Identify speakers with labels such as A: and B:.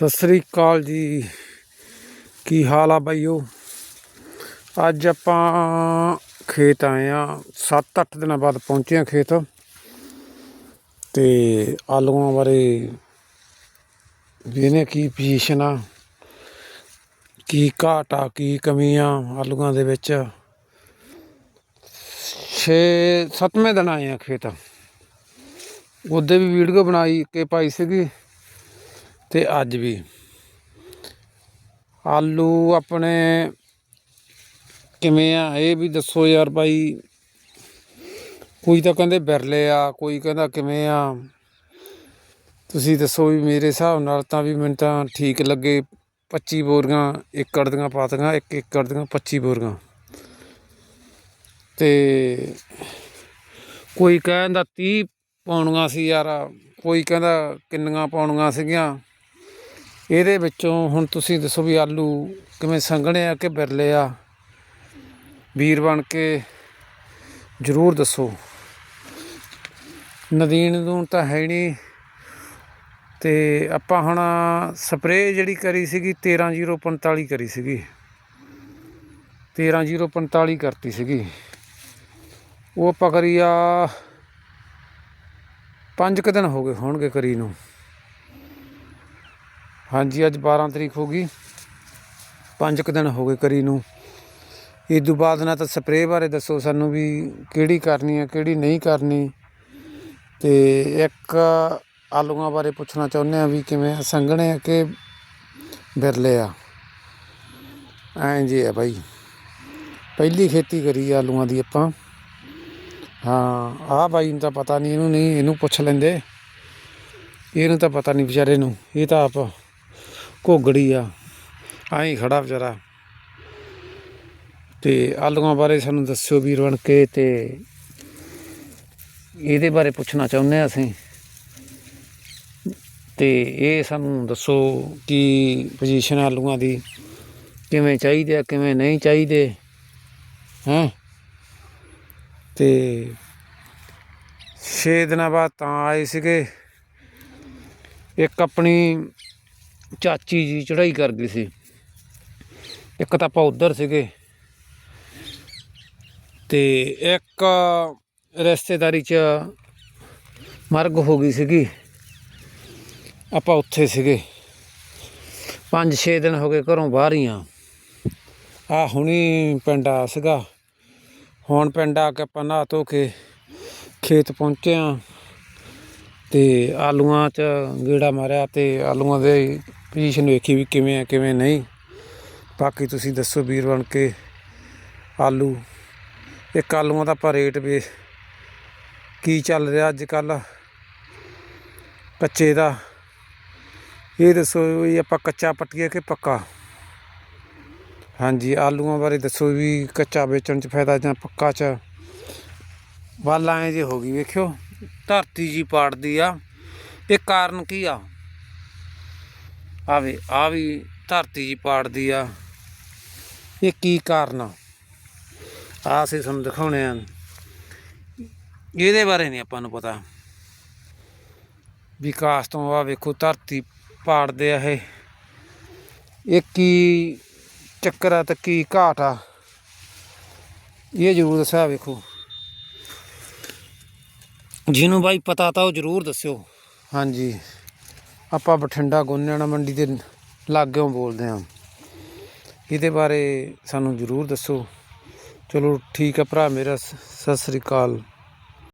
A: ਸਤਿ ਸ੍ਰੀ ਅਕਾਲ ਜੀ। ਕੀ ਹਾਲ ਆ ਬਾਈਓ ਅੱਜ ਆਪਾਂ ਖੇਤ ਆਏ ਆ। 7-8 ਦਿਨਾਂ ਬਾਅਦ ਪਹੁੰਚੇ ਆ ਖੇਤ। ਤੇ ਆਲੂਆਂ ਬਾਰੇ ਵੀ ਇਹਨੇ ਕੀ ਪੋਜੀਸ਼ਨ ਆ? ਕੀ ਘਾਟ ਆ, ਕੀ ਕਮੀ ਆਲੂਆਂ ਦੇ ਵਿੱਚ? 6 7ਵੇਂ ਦਿਨ ਆਏ ਆ ਖੇਤ। ਉਹਦੇ ਵੀ ਵੀਡੀਓ ਬਣਾਈ ਕੇ ਪਾਈ ਸੀਗੀ। ਤੇ ਅੱਜ ਵੀ। ਆਲੂ ਆਪਣੇ ਕਿਵੇਂ ਆ, ਇਹ ਵੀ ਦੱਸੋ ਯਾਰ ਬਾਈ। ਕੋਈ ਤਾਂ ਕਹਿੰਦੇ ਬਿਰਲੇ ਆ, ਕੋਈ ਕਹਿੰਦਾ ਕਿਵੇਂ ਆ। ਤੁਸੀਂ ਦੱਸੋ ਵੀ ਮੇਰੇ ਹਿਸਾਬ ਨਾਲ ਤਾਂ ਵੀ ਮੈਨੂੰ ਤਾਂ ਠੀਕ ਲੱਗੇ 25 ਬੋਰੀਆਂ ਏਕੜ ਦੀਆਂ ਪਾਤੀਆਂ ਇੱਕ ਏਕੜ ਦੀਆਂ 25 ਬੋਰੀਆਂ। ਤੇ ਕੋਈ ਕਹਿੰਦਾ 30 ਪਾਉਣੀਆਂ ਸੀ ਯਾਰ, ਕੋਈ ਕਹਿੰਦਾ ਕਿੰਨੀਆਂ ਪਾਉਣੀਆਂ ਸੀਗੀਆਂ। ਇਹਦੇ ਵਿੱਚੋਂ ਹੁਣ ਤੁਸੀਂ ਦੱਸੋ ਵੀ ਆਲੂ ਕਿਵੇਂ ਸੰਘਣੇ ਆ ਕਿ ਬਿਰਲੇ ਆ? ਵੀਰ ਬਣ ਕੇ ਜ਼ਰੂਰ ਦੱਸੋ। ਨਦੀਨ ਨੂੰ ਤਾਂ ਹੈ ਨਹੀਂ। ਤੇ ਆਪਾਂ ਹੁਣ ਸਪਰੇਅ ਜਿਹੜੀ ਕਰੀ ਸੀਗੀ 13045 ਕਰੀ ਸੀਗੀ। 13045 ਕਰਤੀ ਸੀਗੀ। ਉਹ ਆਪਾਂ ਕਰੀ ਆ ਪੰਜ ਕੁ ਦਿਨ ਹੋ ਗਏ ਹੋਣਗੇ ਕਰੀ ਨੂੰ। ਹਾਂਜੀ, ਅੱਜ 12 ਤਰੀਕ ਹੋ ਗਈ। ਪੰਜ ਕੁ ਦਿਨ ਹੋ ਗਏ ਕਰੀ ਨੂੰ। ਇਹ ਤੋਂ ਬਾਅਦ ਨਾ ਤਾਂ ਸਪਰੇਅ ਬਾਰੇ ਦੱਸੋ ਸਾਨੂੰ ਵੀ ਕਿਹੜੀ ਕਰਨੀ ਹੈ, ਕਿਹੜੀ ਨਹੀਂ ਕਰਨੀ। ਤੇ ਇੱਕ ਆਲੂਆਂ ਬਾਰੇ ਪੁੱਛਣਾ ਚਾਹੁੰਦੇ ਆ ਵੀ ਕਿਵੇਂ ਸੰਘਣੇ ਆ ਕਿ ਬਿਰਲੇ ਆ। ਐਂ ਜੀ ਆ ਬਾਈ। ਪਹਿਲੀ ਖੇਤੀ ਕਰੀ ਆਲੂਆਂ ਦੀ ਆਪਾਂ। ਹਾਂ, ਆਹ ਬਾਈ ਨੂੰ ਤਾਂ ਪਤਾ ਨਹੀਂ, ਇਹਨੂੰ ਨਹੀਂ, ਇਹਨੂੰ ਪੁੱਛ ਲੈਂਦੇ। ਇਹਨੂੰ ਤਾਂ ਪਤਾ ਨਹੀਂ ਵਿਚਾਰੇ ਨੂੰ, ਇਹ ਤਾਂ ਆਪ ਘੋਗੜੀ ਆ ਆਹੀਂ ਖੜਾ ਵਿਚਾਰਾ। ਤੇ ਆਲੂਆਂ ਬਾਰੇ ਸਾਨੂੰ ਦੱਸਿਓ ਵੀਰ ਬਣ ਕੇ ਤੇ ਇਹਦੇ ਬਾਰੇ ਪੁੱਛਣਾ ਚਾਹੁੰਦੇ ਆ ਅਸੀਂ। ਤੇ ਇਹ ਸਾਨੂੰ ਦੱਸੋ ਕੀ ਪੋਜੀਸ਼ਨ ਆਲੂਆਂ ਦੀ, ਕਿਵੇਂ ਚਾਹੀਦੇ ਆ, ਕਿਵੇਂ ਨਹੀਂ ਚਾਹੀਦੇ, ਹੈਂ? ਤੇ 6 ਦਿਨਾਂ ਬਾਅਦ ਤਾਂ ਆਏ ਸੀਗੇ। ਇੱਕ ਆਪਣੀ ਚਾਚੀ ਜੀ ਚੜਾਈ ਕਰ ਗਈ ਸੀ। ਇੱਕ ਤਾਂ ਆਪਾਂ ਉਧਰ ਸੀਗੇ। ਤੇ ਇੱਕ ਰਿਸ਼ਤੇਦਾਰੀ ਚ ਮਰਗ ਹੋ ਗਈ ਸੀਗੀ। ਆਪਾਂ ਉੱਥੇ ਸੀਗੇ। 5-6 ਦਿਨ ਹੋ ਗਏ ਘਰੋਂ ਬਾਹਰ ਹੀ ਆ। ਆ ਹੁਣੀ ਪਿੰਡ ਆ ਸੀਗਾ। ਹੁਣ ਪਿੰਡ ਆ ਕੇ ਆਪਾਂ ਨਹਾ ਧੋ ਕੇ ਖੇਤ ਪਹੁੰਚੇ ਆ। ਤੇ ਆਲੂਆਂ 'ਚ ਗੇੜਾ ਮਾਰਿਆ ਤੇ ਆਲੂਆਂ ਦੇ ਪੋਜੀਸ਼ਨ ਵੇਖੀ ਵੀ ਕਿਵੇਂ ਆ ਕਿਵੇਂ ਨਹੀਂ। ਬਾਕੀ ਤੁਸੀਂ ਦੱਸੋ ਵੀਰ ਬਣ ਕੇ, ਆਲੂ। ਇੱਕ ਆਲੂਆਂ ਦਾ ਆਪਾਂ ਰੇਟ ਵੀ ਕੀ ਚੱਲ ਰਿਹਾ ਅੱਜ ਕੱਲ ਕੱਚੇ ਦਾ। ਇਹ ਦੱਸੋ ਵੀ ਆਪਾਂ ਕੱਚਾ ਪੱਟੀਏ ਕਿ ਪੱਕਾ? ਹਾਂਜੀ, ਆਲੂਆਂ ਬਾਰੇ ਦੱਸੋ ਵੀ ਕੱਚਾ ਵੇਚਣ ਚ ਫਾਇਦਾ ਜਾਂ ਪੱਕਾ ਚ? ਵੱਲ ਐਂ ਜੇ ਹੋ ਗਈ, ਵੇਖਿਓ। ਧਰਤੀ ਜੀ ਪਾੜਦੀ ਆ। ਇਹ ਕਾਰਨ ਕੀ ਆ? ਆਵੇ ਆ ਵੀ ਧਰਤੀ ਜੀ ਪਾੜਦੀ ਆ। ਇਹ ਕੀ ਕਾਰਨ ਆ? ਆ ਅਸੀਂ ਤੁਹਾਨੂੰ ਦਿਖਾਉਣੇ ਆ ਇਹਦੇ ਬਾਰੇ ਨਹੀਂ ਆਪਾਂ ਨੂੰ ਪਤਾ। ਵਿਕਾਸ ਤੋਂ ਆ ਵੇਖੋ, ਧਰਤੀ ਪਾੜਦੇ ਆ ਇਹ। ਇਹ ਕੀ ਚੱਕਰ ਆ ਤੇ ਕੀ ਘਾਟ ਆ? ਇਹ ਜ਼ਰੂਰ ਦੱਸਿਆ ਵੇਖੋ। ਜਿਹਨੂੰ ਬਾਈ ਪਤਾ ਤਾਂ ਉਹ ਜ਼ਰੂਰ ਦੱਸਿਓ। ਹਾਂਜੀ। ਆਪਾਂ ਬਠਿੰਡਾ ਗੋਨਿਆਣਾ ਮੰਡੀ ਦੇ ਲਾਗਿਓਂ ਬੋਲਦੇ ਹਾਂ। ਇਹਦੇ ਬਾਰੇ ਸਾਨੂੰ ਜ਼ਰੂਰ ਦੱਸੋ। ਚਲੋ ਠੀਕ ਹੈ ਭਰਾ, ਮੇਰਾ ਸ- ਸਤਿ ਸ੍ਰੀ ਅਕਾਲ।